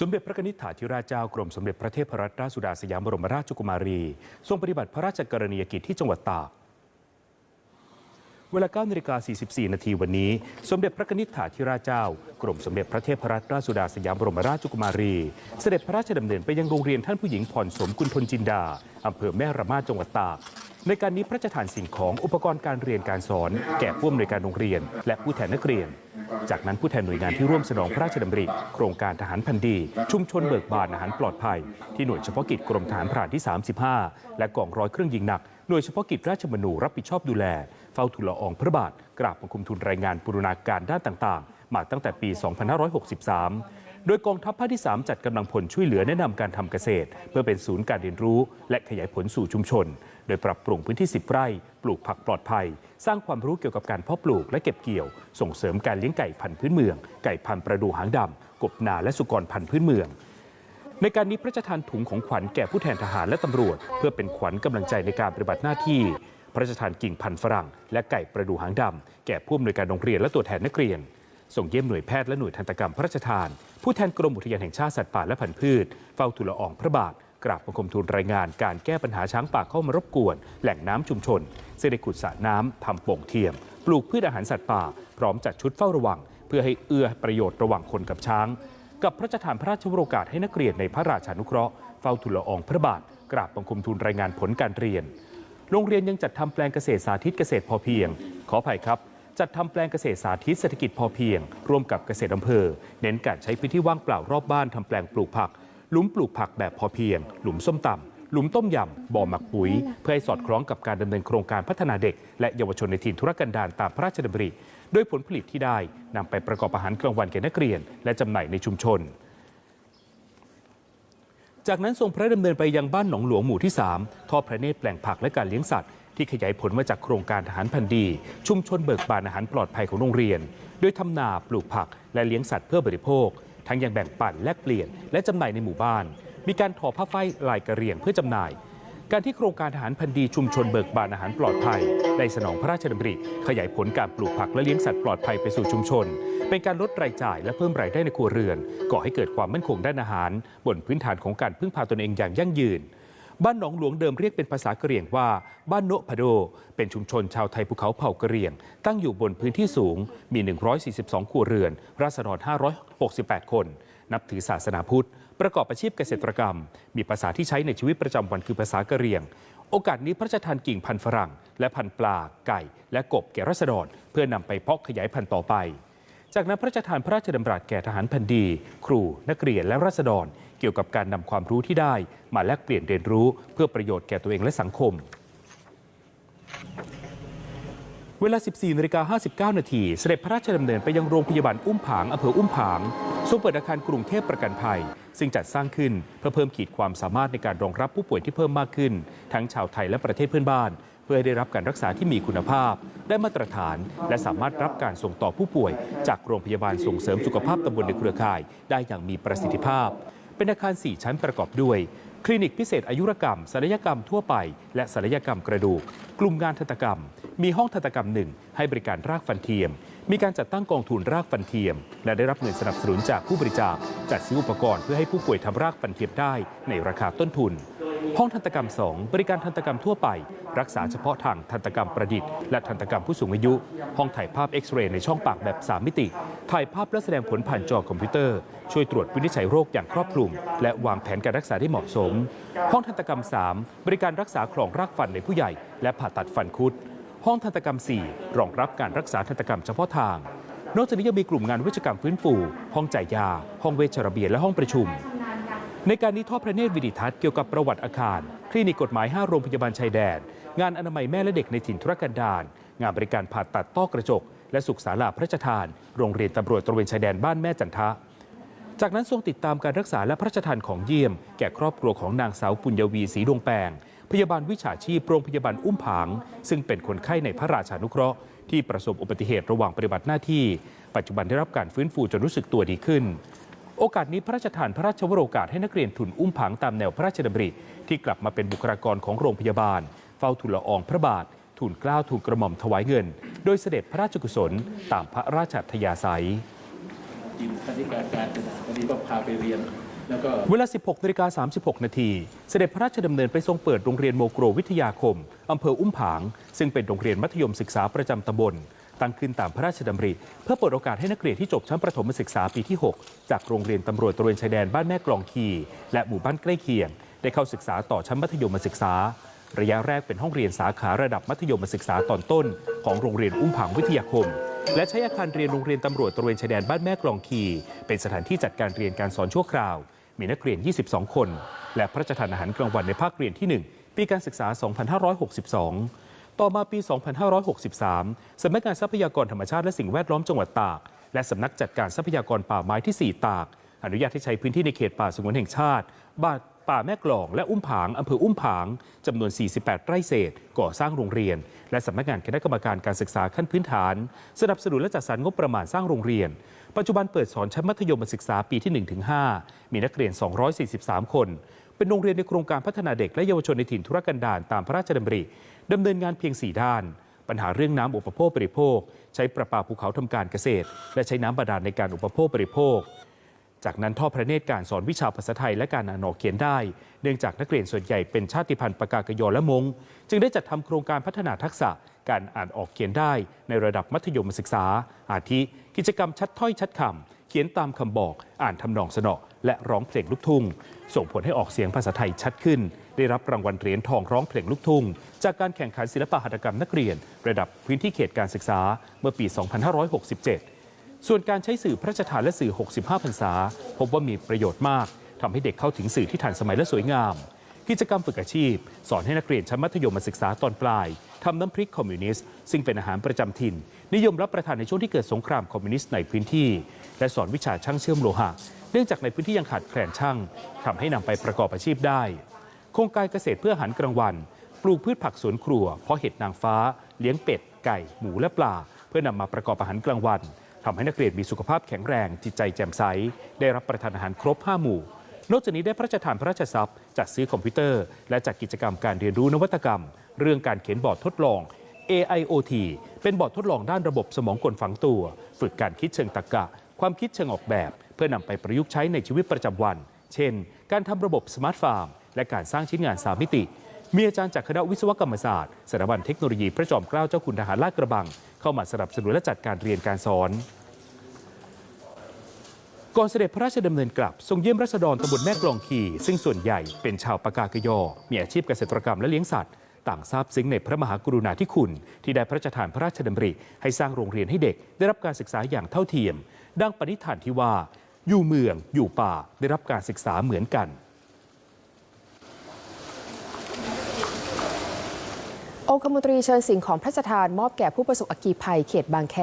สมเด็จพระนิธิถาธิราชเจ้ากรมสมเด็จพระเทพรัตนราชสุดาสยามบรมราชกุมารี ทรงปฏิบัติพระราชกรณียกิจที่จังหวัดตากเวลา9นาฬิกา44 นาทีวันนี้ สมเด็จพระนิธิถาธิราชเจ้า กรมสมเด็จพระเทพรัตนราชสุดาสยามบรมราชกุมารี เสด็จพระราชดำเนินไปยังโรงเรียนท่านผู้หญิงผ่อนสมกุลทนจินดาอำเภอแม่ระมาดจังหวัดตาก ในการนี้พระราชทานสิ่งของอุปกรณ์การเรียนการสอน แก่ผู้อำนวยการโรงเรียน และผู้แทนนักเรียน จากนั้นผู้แทนหน่วยงานที่ร่วมสนองพระราชดำริ โครงการทหารพันดี ชุมชนเบิกบานอาหารปลอดภัย ที่หน่วยเฉพาะกิจกรมทหารพรานที่ 35 และกองร้อยเครื่องยิงหนักหน่วยเฉพาะกิจราชมนูรับผิดชอบดูแล เฝ้าทูลละอองพระบาท กราบบังคมทูลรายงานปุรณาการด้านต่างๆ มาตั้งแต่ปี 2563 โดยกองทัพภาคที่ 3 จัดกำลังพลช่วยเหลือแนะนำการทำเกษตร เพื่อเป็นศูนย์การเรียนรู้ และขยายผลสู่ชุมชน ดยปรับปรุงพื้นที่ 10 ไร่ ปลูกผักปลอดภัย สร้างความรู้เกี่ยวกับการเพาะปลูกและเก็บเกี่ยว ส่งเสริมการเลี้ยงไก่พันธุ์พื้นเมือง ไก่พันธุ์ประดูหางดำกบนาและสุกรพันธุ์พื้นเมือง ในการนี้พระราชทานถุงของขวัญแก่ผู้แทนทหารและตำรวจ เพื่อเป็นขวัญกำลังใจในการปฏิบัติหน้าที่ พระราชทานกิ่งพันธุ์ฝรั่ง และไก่ประดูหางดำแก่ผู้อำนวยการโรงเรียนและตัวแทนนักเรียนส่งเยี่ยมหน่วยแพทย์และหน่วยทันตกรรมพระราชทาน ผู้แทนกรมอุทยานแห่งชาติสัตว์ป่าและพันธุ์พืช เฝ้าทูลละอองพระบาท กราบบังคมทูลรายงานการแก้ปัญหาช้างป่าเข้ามารบกวน แหล่งน้ำชุมชนเสด็จขุดสระน้ำทำโป่งเทียม ปลูกพืชอาหารสัตว์ป่า พร้อมจัดชุดเฝ้าระวัง เพื่อให้เอื้อประโยชน์ระหว่างคนกับช้าง กับพระราชทานพระราชโรกาสให้นักเรียนในพระราชานุเคราะห์เฝ้าทูลละอองพระบาท กราบบังคมทูลรายงานผลการเรียน โรงเรียนยังจัดทำแปลงเกษตรสาธิตเกษตรพอเพียง ขออภัยครับจัดทำแปลงเกษตรสาธิตเศรษฐกิจพอเพียง ร่วมกับเกษตรอำเภอ เน้นการใช้พื้นที่ว่างเปล่ารอบบ้านทำแปลงปลูกผัก หลุมปลูกผักแบบพอเพียง หลุมส้มตำหลุมต้มยำบ่อหมักปุ๋ย เพื่อให้สอดคล้องกับการดำเนินโครงการพัฒนาเด็ก และเยาวชนในถิ่นธุรกันดารตามพระราชดำริโดยผลผลิตที่ได้นำไปประกอบอาหารกลางวันแก่นักเรียน และจำหน่ายในชุมชนจากนั้นทรงพระดำเนินไปยังบ้านหนองหลวงหมู่ที่ 3 ทอดพระเนตรแปลงผักและการเลี้ยงสัตว์ ที่ขยายผลมาจากโครงการทหารพันธุ์ดี ชุมชนเบิกบานอาหารปลอดภัยของโรงเรียน โดยทำนาปลูกผักและเลี้ยงสัตว์เพื่อบริโภค ทั้งยังแบ่งปันแลกเปลี่ยน และจำหน่ายในหมู่บ้าน มีการทอผ้าฝ้ายลายกระเรียงเพื่อจำหน่าย การที่โครงการอาหารพันธุ์ดีชุมชนเบิกบานอาหารปลอดภัยได้สนองพระราชดำริขยายผลการปลูกผักและเลี้ยงสัตว์ปลอดภัยไปสู่ชุมชน เป็นการลดรายจ่ายและเพิ่มรายได้ในครัวเรือน ก่อให้เกิดความมั่นคงด้านอาหาร บนพื้นฐานของการพึ่งพาตนเองอย่างยั่งยืน บ้านหนองหลวงเดิมเรียกเป็นภาษากะเหรี่ยงว่า บ้านโนะพะโด เป็นชุมชนชาวไทยภูเขาเผ่ากะเหรี่ยง ตั้งอยู่บนพื้นที่สูง มี 142 ครัวเรือน ราษฎร 568 คน นับถือศาสนาพุทธ ประกอบอาชีพเกษตรกรรม มีภาษาที่ใช้ในชีวิตประจำวันคือภาษากะเหรี่ยง โอกาสนี้พระราชทานกิ่งพันธุ์ฝรั่ง และพันธุ์ปลา ไก่ และกบแก่ราษฎร เพื่อนำไปเพาะขยายพันธุ์ต่อไป จากนั้นพระราชทานพระราชดำรัสแก่ทหารแผ่นดี ครู นักเรียนและราษฎร เกี่ยวกับการนำความรู้ที่ได้ มาแลกเปลี่ยนเรียนรู้ เพื่อประโยชน์แก่ตัวเองและสังคม เวลา 14นาฬิกา59 นาที เสด็จพระราชดำเนินไปยังโรงพยาบาลอุ้มผางอำเภออุ้มผางทรงเปิดอาคารกรุงเทพประกันภัย ซึ่งจัดสร้างขึ้นเพื่อเพิ่มขีดความสามารถในการรองรับผู้ป่วยที่เพิ่มมากขึ้น ทั้งชาวไทยและประเทศเพื่อนบ้าน เพื่อให้ได้รับการรักษาที่มีคุณภาพ ได้มาตรฐาน และสามารถรับการส่งต่อผู้ป่วย จากโรงพยาบาลส่งเสริมสุขภาพตำบลในเครือข่าย ได้อย่างมีประสิทธิภาพ เป็นอาคาร 4 ชั้นประกอบด้วย คลินิกพิเศษอายุรกรรมศัลยกรรมทั่วไป และศัลยกรรมกระดูก กลุ่มงานทันตกรรม มีห้องทันตกรรมหนึ่งให้บริการรากฟันเทียม มีการจัดตั้งกองทุนรากฟันเทียม และได้รับเงินสนับสนุนจากผู้บริจาคจัดซื้ออุปกรณ์เพื่อให้ผู้ป่วยทำรากฟันเทียมได้ในราคาต้นทุน ห้องทันตกรรม 2 บริการทันตกรรมทั่วไป รักษาเฉพาะทางทันตกรรมประดิษฐ์และทันตกรรมผู้สูงอายุ ห้องถ่ายภาพเอ็กซเรย์ในช่องปากแบบ 3 มิติ ถ่ายภาพและแสดงผลผ่านจอคอมพิวเตอร์ ช่วยตรวจวินิจฉัยโรคอย่างครอบคลุม และวางแผนการรักษาได้เหมาะสม ห้องทันตกรรม 3 บริการรักษาคลองรากฟันในผู้ใหญ่ และผ่าตัดฟันคุด ห้องทันตกรรม 4 รองรับการรักษาทันตกรรมเฉพาะทางนอกจากนี้ยังมีกลุ่มงานวิชกรรมฟื้นฟู ห้องจ่ายยา ห้องเวชระเบียนและห้องประชุม ในการนี้ทอดพระเนตรวิดิทัศน์เกี่ยวกับประวัติอาคาร คลินิกกฎหมาย 5 โรงพยาบาลชายแดน งานอนามัยแม่และเด็กในถิ่นธุรกันดาร งานบริการผ่าตัดต้อกระจก และสุขศาลาพระราชทาน โรงเรียนตำรวจตระเวนชายแดนบ้านแม่จันทะ จากนั้นทรงติดตามการรักษาและพระราชทานของเยี่ยม แก่ครอบครัวของนางสาวปุญญวีศรีดวงแปงพยาบาลวิชาชีพโรงพยาบาลอุ้มผาง ซึ่งเป็นคนไข้ในพระราชานุเคราะห์ที่ประสบอุบัติเหตุระหว่างปฏิบัติหน้าที่ ปัจจุบันได้รับการฟื้นฟูจนรู้สึกตัวดีขึ้น โอกาสนี้พระราชทานพระราชวโรกาสให้นักเรียนทุนอุ้มผางตามแนวพระราชดำริ ที่กลับมาเป็นบุคลากรของโรงพยาบาล เฝ้าทูลละอองพระบาททูลเกล้าทูลกระหม่อมถวายเงิน โดยเสด็จพระราชกุศล ตามพระราชอัธยาศัยทีมคณิการการจนาวันนี้ก็พาไปเรียนเวลา 16นาฬิกา36 นาที เสด็จพระราชดำเนินไปทรงเปิดโรงเรียนโมโกรวิทยาคม อำเภออุ้มผาง ซึ่งเป็นโรงเรียนมัธยมศึกษาประจำตำบล ตั้งขึ้นตามพระราชดำริ เพื่อเปิดโอกาสให้นักเรียนที่จบชั้นประถมศึกษาปีที่ 6 จากโรงเรียนตำรวจตระเวนชายแดนบ้านแม่กลองคีและหมู่บ้านใกล้เคียง ได้เข้าศึกษาต่อชั้นมัธยมศึกษา ระยะแรกเป็นห้องเรียนสาขาระดับมัธยมศึกษาตอนต้น ของโรงเรียนอุ้มผางวิทยาคม และใช้อาคารเรียนโรงเรียนตำรวจตระเวนชายแดนบ้านแม่กลองคี เป็นสถานที่จัดการเรียนการสอนชั่วคราว มีนักเรียน 22 คน และพระราชทานอาหารกลางวันในภาคเรียนที่ 1 ปีการศึกษา 2562 ต่อมาปี 2563 สำนักงานทรัพยากรธรรมชาติและสิ่งแวดล้อมจังหวัดตาก และสำนักจัดการทรัพยากรป่าไม้ที่ 4 ตาก อนุญาตให้ใช้พื้นที่ในเขตป่าสงวนแห่งชาติบ้านป่าแม่กลองและอุ้มผางอำเภออุ้มผางจำนวน 48 ไร่เศษ ก่อสร้างโรงเรียน และสำนักงานคณะกรรมการการศึกษาขั้นพื้นฐาน สนับสนุนและจัดสรรงบประมาณสร้างโรงเรียน ปัจจุบันเปิดสอนชั้นมัธยมศึกษาปีที่ 1-5 มีนักเรียน 243 คน เป็นโรงเรียนในโครงการพัฒนาเด็กและเยาวชนในถิ่นธุรกันดารตามพระราชดำริดำเนินงานเพียง 4 ด้าน ปัญหาเรื่องน้ำอุปโภคบริโภค ใช้ประปาภูเขาทำการเกษตร และใช้น้ำบาดาลในการอุปโภคบริโภค จากนั้นทอดพระเนตรการสอนวิชาภาษาไทยและการอ่านออกเขียนได้ เนื่องจากนักเรียนส่วนใหญ่เป็นชาติพันธุ์ปากากยอและมง จึงได้จัดทำโครงการพัฒนาทักษะการอ่านออกเขียนได้ในระดับมัธยมศึกษา อาทิ กิจกรรมชัดถ้อยชัดคำเขียนตามคำบอก อ่านทำนองสนอ และร้องเพลงลูกทุ่ง ส่งผลให้ออกเสียงภาษาไทยชัดขึ้น ได้รับรางวัลเหรียญทองร้องเพลงลูกทุ่ง จากการแข่งขันศิลปหัตถกรรมนักเรียน ระดับพื้นที่เขตการศึกษาเมื่อปี 2567 ส่วนการใช้สื่อพระราชทานและสื่อ 65พรรษา พบว่ามีประโยชน์มากทำให้เด็กเข้าถึงสื่อที่ทันสมัยและสวยงาม กิจกรรมฝึกอาชีพ สอนให้นักเรียนชั้นมัธยมศึกษาตอนปลายทำน้ำพริกคอมมิวนิสต์ซึ่งเป็นอาหารประจำถิ่น นิยมรับประทานในช่วงที่เกิดสงครามคอมมิวนิสต์ในพื้นที่ และสอนวิชาช่างเชื่อมโลหะ เนื่องจากในพื้นที่ยังขาดแคลนช่างทำให้นำไปประกอบอาชีพได้ โครงการเกษตรเพื่อหารกลางวัน ปลูกพืชผักสวนครัว เพาะเห็ดนางฟ้า เลี้ยงเป็ด ไก่ หมูและปลา เพื่อนำมาประกอบอาหารกลางวันทำให้นักเรียนมีสุขภาพแข็งแรง จิตใจแจ่มใส ได้รับประทานอาหารครบ 5 หมู่ นอกจากนี้ได้พระราชทานพระราชทรัพย์จัดซื้อคอมพิวเตอร์ และจัดกิจกรรมการเรียนรู้นวัตกรรม เรื่องการเขียนบอร์ดทดลอง AIoT เป็นบอร์ดทดลองด้านระบบสมองกลฝังตัว ฝึกการคิดเชิงตรรกะ ความคิดเชิงออกแบบ เพื่อนำไปประยุกต์ใช้ในชีวิตประจำวัน เช่น การทำระบบสมาร์ทฟาร์ม และการสร้างชิ้นงานสามมิติ มีอาจารย์จากคณะวิศวกรรมศาสตร์สถาบันเทคโนโลยีพระจอมเกล้าเจ้าคุณทหารลาดกระบัง เข้ามาสนับสนุนและจัดการเรียนการสอนก่อนเสด็จพระราชดำเนินกลับ ทรงเยี่ยมรัษฎรตำบลแม่กลองคีซึ่งส่วนใหญ่เป็นชาวปากากยอ มีอาชีพเกษตรกรรมและเลี้ยงสัตว์ ต่างทราบซึ้งในพระมหากรุณาธิคุณ ที่ได้พระราชทานพระราชดำริ ให้สร้างโรงเรียนให้เด็กได้รับการศึกษาอย่างเท่าเทียม ดังปณิธานที่ว่า อยู่เมืองอยู่ป่าได้รับการศึกษาเหมือนกัน องคมนตรีเชิญสิ่งของพระราชทานมอบแก่ผู้ประสบอัคคีภัยเขตบางแค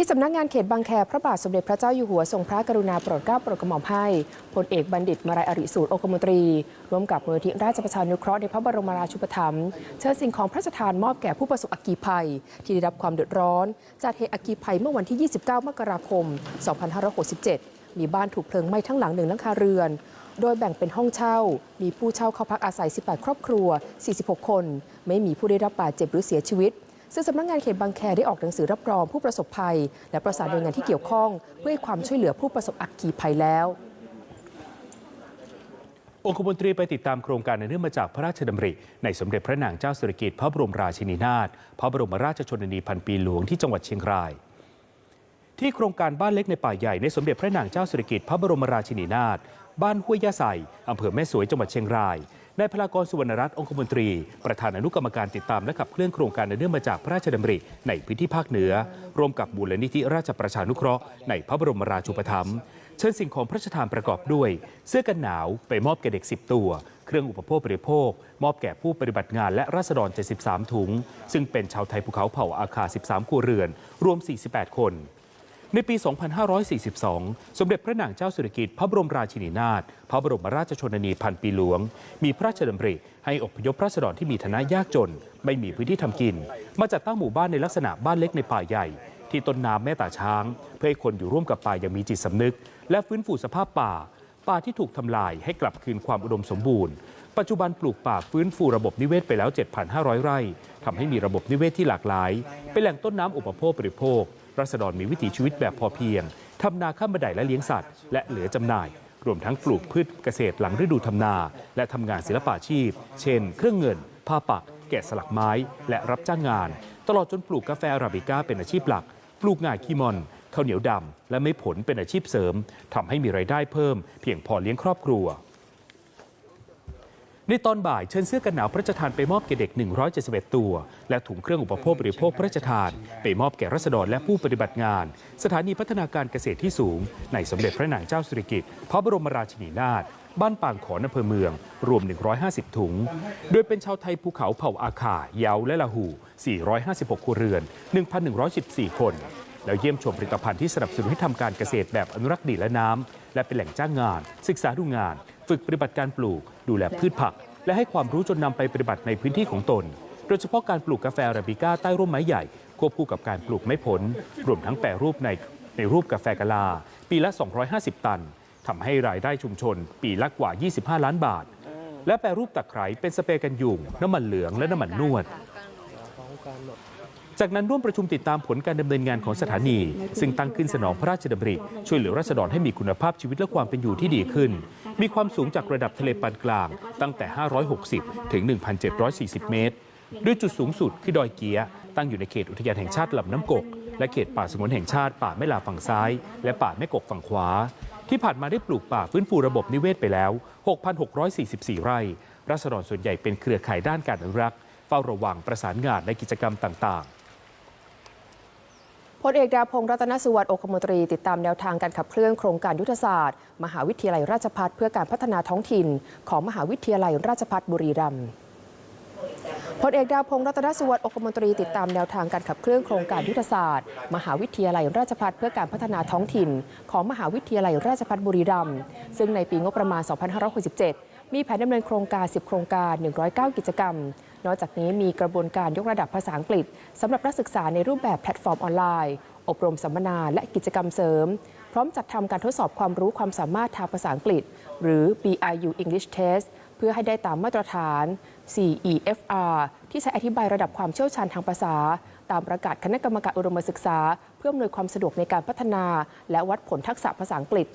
ที่สำนักงานเขตบางแคพระบาทสมเด็จพระเจ้าอยู่หัวทรงพระกรุณาโปรดเกล้าโปรดกระหม่อมให้พลเอกบัณฑิตมาลัยอริสูตรองคมนตรี ร่วมกับมูลนิธิราชประชานุเคราะห์ในพระบรมราชูปถัมภ์เชิญสิ่งของพระราชทานมอบแก่ผู้ประสบอัคคีภัย ที่ได้รับความเดือดร้อนจากเหตุอัคคีภัยเมื่อวันที่ 29 มกราคม 2567 มีบ้านถูกเพลิงไหม้ทั้งหลังหนึ่งหลังคาเรือน โดยแบ่งเป็นห้องเช่า มีผู้เช่าเข้าพักอาศัย 18 ครอบครัว 46 คน ไม่มีผู้ได้รับบาดเจ็บหรือเสียชีวิต ซึ่งสำนักงานเขตบางแคได้ออกหนังสือรับรองผู้ประสบภัย และประสานหน่วยงานที่เกี่ยวข้อง เพื่อให้ความช่วยเหลือผู้ประสบอัคคีภัยแล้วองคมนตรีไปติดตามโครงการในเนื่องมาจากพระราชดำริ ในสมเด็จพระนางเจ้าสิริกิติ์พระบรมราชินีนาถพระบรมราชชนนีพันปีหลวงที่จังหวัดเชียงราย ที่โครงการบ้านเล็กในป่าใหญ่ในสมเด็จพระนางเจ้าสิริกิติ์พระบรมราชินีนาถบ้านห้วยยาไซอำเภอแม่สวยจังหวัดเชียงราย นายพลากรสุวรรณรัตน์องคมนตรี ประธานอนุกรรมการติดตามและขับเคลื่อนโครงการในเนื่องมาจากพระราชดำริในพื้นที่ภาคเหนือ ร่วมกับมูลนิธิราชประชานุเคราะห์ในพระบรมราชูปถัมภ์เชิญสิ่งของพระราชทานประกอบด้วย เสื้อกันหนาวไปมอบแก่เด็ก 10 ตัว เครื่องอุปโภคบริโภค มอบแก่ผู้ปฏิบัติงานและราษฎร 73 ถุง ซึ่งเป็นชาวไทยภูเขาเผ่าอาคา 13ครัวเรือน รวม 48 คน ในปี 2542 สมเด็จพระนางเจ้าสิริกิติ์พระบรมราชินีนาถพระบรมราชชนนีพันปีหลวง มีพระราชดำริให้อพยพราษฎรที่มีฐานะยากจน ไม่มีพื้นที่ทำกิน มาจัดตั้งหมู่บ้านในลักษณะบ้านเล็กในป่าใหญ่ ที่ต้นน้ำแม่ตาช้าง เพื่อให้คนอยู่ร่วมกับป่าอย่างมีจิตสำนึก และฟื้นฟูสภาพป่า ป่าที่ถูกทำลายให้กลับคืนความอุดมสมบูรณ์ปัจจุบันปลูกป่าฟื้นฟูระบบนิเวศไปแล้ว 7,500 ไร่ทำให้มีระบบนิเวศที่หลากหลาย เป็นแหล่งต้นน้ำอุปโภคบริโภค รัษฎรมีวิถีชีวิตแบบพอเพียงทำนาข้ามบันไดและเลี้ยงสัตว์ และเหลือจำหน่าย รวมทั้งปลูกพืชเกษตรหลังฤดูทำนา และทำงานศิลปาชีพ เช่น เครื่องเงิน ผ้าปัก แกะสลักไม้ และรับจ้างงาน ตลอดจนปลูกกาแฟอาราบิก้าเป็นอาชีพหลัก ปลูกงาขี้มอนข้าวเหนียวดำและไม่ผลเป็นอาชีพเสริมทำให้มีรายได้เพิ่ม เพียงพอเลี้ยงครอบครัว ในตอนบ่ายเชิญเสื้อกันหนาวพระราชทานไปมอบแก่เด็ก 171 ตัว และถุงเครื่องอุปโภคบริโภคพระราชทาน ไปมอบแก่รัษฎรและผู้ปฏิบัติงาน สถานีพัฒนาการเกษตรที่สูง ในสมเด็จพระนางเจ้าสิริกิติ์พระบรมราชินีนาถบ้านปางขอนอำเภอเมือง รวม 150 ถุง โดยเป็นชาวไทยภูเขาเผ่าอาคา เยาและลาหู 456ครัวเรือน 1,114 คน แล้วเยี่ยมชมผลิตภัณฑ์ที่สนับสนุนให้ทำการเกษตรแบบอนุรักษ์ดินและน้ำและเป็นแหล่งจ้างงาน ศึกษาดูงาน ฝึกปฏิบัติการปลูก ดูแลพืชผัก และให้ความรู้จนนำไปปฏิบัติในพื้นที่ของตน โดยเฉพาะการปลูกกาแฟอาราบิก้าใต้ร่มไม้ใหญ่ ควบคู่กับการปลูกไม้ผล รวมทั้งแปรรูปในในรูปกาแฟกะลา ปีละ 250 ตันทำให้รายได้ชุมชน ปีละกว่า 25 ล้านบาท และแปรรูปตะไคร้เป็นสเปรย์กันยุง น้ำมันเหลืองและน้ำมันนวด จากนั้นร่วมประชุมติดตามผลการดำเนินงานของสถานี ซึ่งตั้งขึ้นสนองพระราชดำริ ช่วยเหลือราษฎรให้มีคุณภาพชีวิตและความเป็นอยู่ที่ดีขึ้น มีความสูงจากระดับทะเลปานกลาง ตั้งแต่ 560 ถึง 1,740 เมตรโดยจุดสูงสุดคือดอยเกียตั้งอยู่ในเขตอุทยานแห่งชาติลำน้ำกก และเขตป่าสงวนแห่งชาติ ป่าแม่ลาฝั่งซ้าย และป่าแม่กกฝั่งขวา ที่ผ่านมาได้ปลูกป่าฟื้นฟูระบบนิเวศไปแล้ว 6,644 ไร่รัษฎรส่วนใหญ่เป็นเครือข่ายด้านการอนุรักษ์เฝ้าระวังประสานงานในกิจกรรมต่างๆ พลเอกดาพงศ์รัตนสุวรรณองคมนตรีติดตามแนวทางการขับเคลื่อนโครงการยุทธศาสตร์ มหาวิทยาลัยราชภัฏเพื่อการพัฒนาท้องถิ่น ของมหาวิทยาลัยราชภัฏบุรีรัมย์พลเอกดาวพงศ์รัตนสุวรรณองคมนตรีติดตามแนวทางการขับเคลื่อนโครงการยุทธศาสตร์ มหาวิทยาลัยราชภัฏเพื่อการพัฒนาท้องถิ่น ของมหาวิทยาลัยราชภัฏบุรีรัมย์ซึ่งในปีงบประมาณ 2567 มีแผนดำเนินโครงการ 10 โครงการ 109 กิจกรรม นอกจากนี้มีกระบวนการยกระดับภาษาอังกฤษสำหรับนักศึกษาในรูปแบบแพลตฟอร์มออนไลน์ อบรมสัมมนาและกิจกรรมเสริม พร้อมจัดทำการทดสอบความรู้ความสามารถทางภาษาอังกฤษ หรือ BIU English Test เพื่อให้ได้ตามมาตรฐาน CEFR ที่ใช้อธิบายระดับความเชี่ยวชาญทางภาษา ตามประกาศคณะกรรมการอุดมศึกษา เพื่ออำนวยความสะดวกในการพัฒนา และวัดผลทักษะภาษาอังกฤษ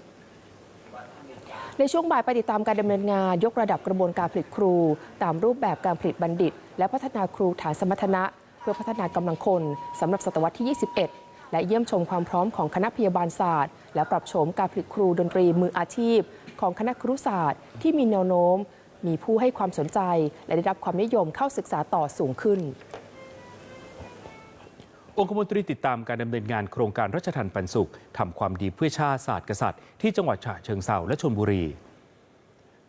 ในช่วงบ่ายไปติดตามการดำเนินงานยกระดับกระบวนการผลิตครู ตามรูปแบบการผลิตบัณฑิต และพัฒนาครูฐานสมรรถนะ เพื่อพัฒนากำลังคนสำหรับศตวรรษที่ 21 และเยี่ยมชมความพร้อมของคณะพยาบาลศาสตร์ และปรับโฉมการผลิตครูดนตรีมืออาชีพ ของคณะครุศาสตร์ ที่มีแนวโน้ม มีผู้ให้ความสนใจ และได้รับความนิยมเข้าศึกษาต่อสูงขึ้น องคมนตรีติดตามการดำเนินงานโครงการรัชทันปันสุขทำความดีเพื่อชาติศาสตร์กษัตริย์ที่จังหวัดฉะเชิงเทราและชลบุรี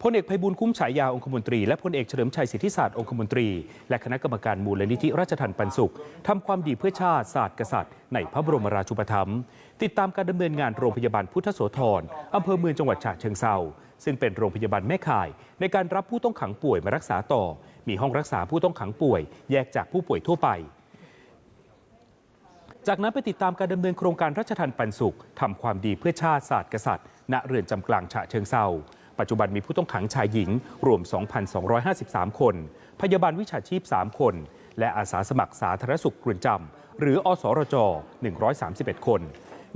พลเอกไพบูลย์คุ้มฉายาองคมนตรีและพลเอกเฉลิมชัยสิทธิศาสตร์องคมนตรี และคณะกรรมการมูลนิธิราชทันปันสุขทำความดีเพื่อชาติศาสตร์กษัตริย์ ในพระบรมราชูปถัมภ์ติดตามการดำเนินงานโรงพยาบาลพุทธโสธรอำเภอเมืองจังหวัดฉะเชิงเทราซึ่งเป็นโรงพยาบาลแม่ข่าย ในการรับผู้ต้องขังป่วยมารักษาต่อ มีห้องรักษาผู้ต้องขังป่วย แยกจากผู้ป่วยทั่วไป จากนั้นไปติดตามการดำเนินโครงการรัชทันปันสุขทำความดีเพื่อชาติศาสตร์กษัตริย์ณเรือนจำกลางฉะเชิงเซาปัจจุบันมีผู้ต้องขังชายหญิง รวม 2,253 คน พยาบาลวิชาชีพ 3 คน และอาสาสมัครสาธารณสุขเรือนจำหรืออสรจ 131 คน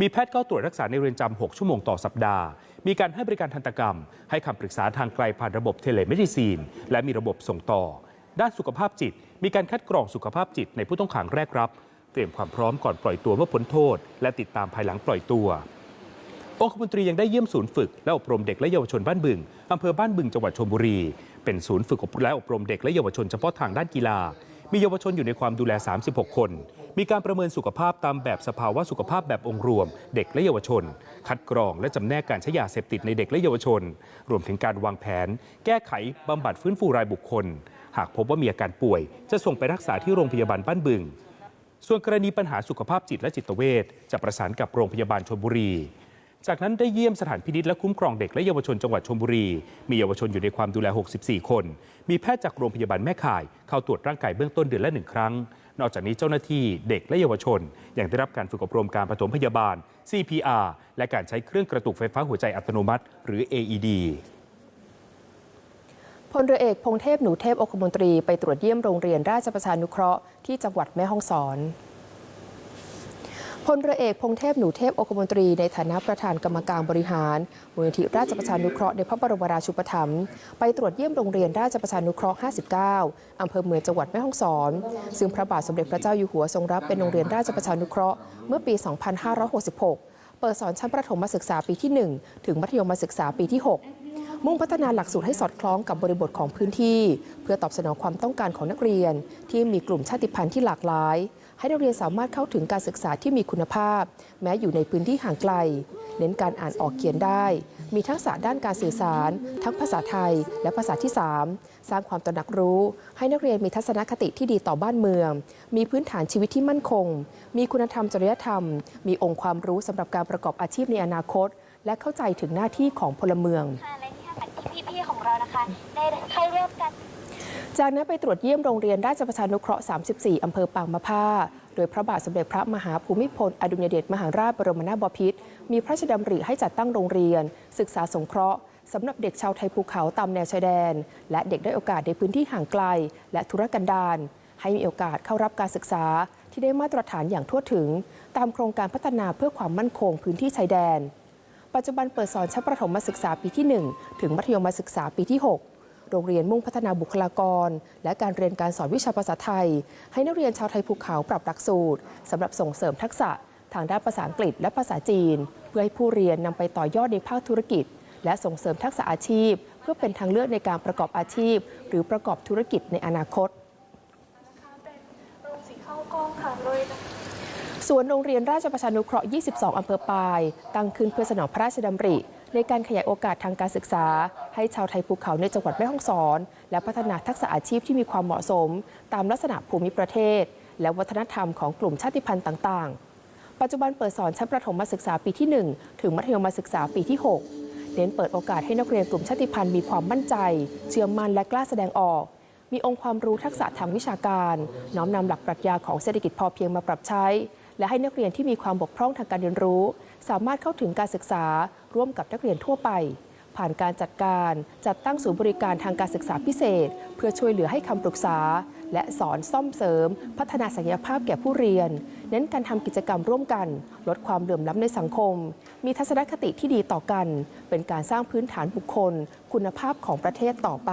มีแพทย์เข้าตรวจรักษาในเรือนจำ 6 ชั่วโมงต่อสัปดาห์ มีการให้บริการทันตกรรม ให้คำปรึกษาทางไกลผ่านระบบเทเลเมดิซีน และมีระบบส่งต่อ ด้านสุขภาพจิต มีการคัดกรองสุขภาพจิตในผู้ต้องขังแรกรับ รียมความพร้อมก่อนปล่อยตัวเมื่อพ้นโทษ และติดตามภายหลังปล่อยตัว องคมนตรียังได้เยี่ยมศูนย์ฝึกและอบรมเด็กและเยาวชนบ้านบึงอำเภอบ้านบึงจังหวัดชลบุรี เป็นศูนย์ฝึกและอบรมเด็กและเยาวชนเฉพาะทางด้านกีฬา มีเยาวชนอยู่ในความดูแล 36 คน มีการประเมินสุขภาพตามแบบสภาวะสุขภาพแบบองค์รวม เด็กและเยาวชน คัดกรองและจำแนกการใช้ยาเสพติดในเด็กและเยาวชน รวมถึงการวางแผน แก้ไขบำบัดฟื้นฟูรายบุคคล หากพบว่ามีอาการป่วย จะส่งไปรักษาที่โรงพยาบาลบ้านบึง ส่วนกรณีปัญหาสุขภาพจิตและจิตเวชจะประสานกับโรงพยาบาลชลบุรี จากนั้นได้เยี่ยมสถานพินิษและคุ้มครองเด็กและเยาวชนจังหวัดชลบุรี มีเยาวชนอยู่ในความดูแล 64 คน มีแพทย์จากโรงพยาบาลแม่ข่าย เข้าตรวจร่างกายเบื้องต้นเดือนละหนึ่งครั้ง นอกจากนี้เจ้าหน้าที่เด็กและเยาวชนยังได้รับการฝึกอบรมการปฐมพยาบาล CPR และการใช้เครื่องกระตุกไฟฟ้าหัวใจอัตโนมัติ หรือ AED พลเรือเอกพงเทพหนูเทพองคมนตรีไปตรวจเยี่ยมโรงเรียนราชประชานุเคราะห์ที่จังหวัดแม่ฮ่องสอนพลเรือเอกพงเทพหนูเทพอคมนตรี ในฐานะประธานกรรมการบริหารมูลนิธิราชประชานุเคราะห์ในพระบรมราชูปถัมภ์ไปตรวจเยี่ยมโรงเรียนราชประชานุเคราะห์ 59 อำเภอเมืองจังหวัดแม่ฮ่องสอน ซึ่งพระบาทสมเด็จพระเจ้าอยู่หัวทรงรับเป็นโรงเรียนราชประชานุเคราะห์เมื่อปี 2566 เปิดสอนชั้นประถมศึกษาปีที่ 1 ถึงมัธยมศึกษาปีที่ 6 มุ่งพัฒนาหลักสูตรให้สอดคล้องกับบริบทของพื้นที่ เพื่อตอบสนองความต้องการของนักเรียน ที่มีกลุ่มชาติพันธุ์ที่หลากหลาย ให้นักเรียนสามารถเข้าถึงการศึกษาที่มีคุณภาพ แม้อยู่ในพื้นที่ห่างไกล เน้นการอ่านออกเขียนได้ มีทักษะด้านการสื่อสาร ทั้งภาษาไทย และภาษาที่ 3 สร้างความตระหนักรู้ ให้นักเรียนมีทัศนคติที่ดีต่อบ้านเมือง มีพื้นฐานชีวิตที่มั่นคง มีคุณธรรมจริยธรรม มีองค์ความรู้สำหรับการประกอบอาชีพในอนาคต และเข้าใจถึงหน้าที่ของพลเมือง พี่ๆของเรานะคะ ได้เข้าร่วมกันจากนั้นไปตรวจเยี่ยมโรงเรียนราชประชานุเคราะห์ 34 อำเภอปางมะผ้า โดยพระบาทสมเด็จพระมหาภูมิพล อดุลยเดชมหาราชบรมนาถบพิตร มีพระราชดำริให้จัดตั้งโรงเรียน ศึกษาสงเคราะห์สำหรับเด็กชาวไทยภูเขาตามแนวชายแดน และเด็กได้โอกาสในพื้นที่ห่างไกล และธุรกันดารให้มีโอกาสเข้ารับการศึกษาที่ได้มาตรฐานอย่างทั่วถึง ตามโครงการพัฒนาเพื่อความมั่นคงพื้นที่ชายแดน ปัจจุบันเปิดสอนชั้นประถมศึกษาปีที่ 1 ถึงมัธยมศึกษาปีที่ 6 โรงเรียนมุ่งพัฒนาบุคลากร และการเรียนการสอนวิชาภาษาไทย ให้นักเรียนชาวไทยภูเขาปรับหลักสูตรสำหรับส่งเสริมทักษะทางด้านภาษาอังกฤษและภาษาจีน เพื่อให้ผู้เรียนนำไปต่อยอดในภาคธุรกิจ และส่งเสริมทักษะอาชีพ เพื่อเป็นทางเลือกในการประกอบอาชีพ หรือประกอบธุรกิจในอนาคต เป็นโรงสีข้าวกล้องค่ะโดย ส่วนโรงเรียนราชประชานุเคราะห์ 22 อำเภอปาย ตั้งขึ้นเพื่อสนองพระราชดำริ ในการขยายโอกาสทางการศึกษา ให้ชาวไทยภูเขาในจังหวัดแม่ฮ่องสอน และพัฒนาทักษะอาชีพที่มีความเหมาะสม ตามลักษณะภูมิประเทศ และวัฒนธรรมของกลุ่มชาติพันธุ์ต่างๆ ปัจจุบันเปิดสอนชั้นประถมศึกษาปีที่ 1 ถึงมัธยมศึกษาปีที่ 6 เน้นเปิดโอกาสให้นักเรียนกลุ่มชาติพันธุ์มีความมั่นใจ เชื่อมั่นและกล้าแสดงออกมีองค์ความรู้ทักษะทางวิชาการ น้อมนำหลักปรัชญาของเศรษฐกิจพอเพียงมาปรับใช้ และให้นักเรียนที่มีความบกพร่องทางการเรียนรู้ สามารถเข้าถึงการศึกษาร่วมกับนักเรียนทั่วไป ผ่านการจัดการจัดตั้งศูนย์บริการทางการศึกษาพิเศษ เพื่อช่วยเหลือให้คำปรึกษา และสอนซ่อมเสริม พัฒนาศักยภาพแก่ผู้เรียน เน้นการทำกิจกรรมร่วมกัน ลดความเหลื่อมล้ำในสังคม มีทัศนคติที่ดีต่อกัน เป็นการสร้างพื้นฐานบุคคล คุณภาพของประเทศต่อไป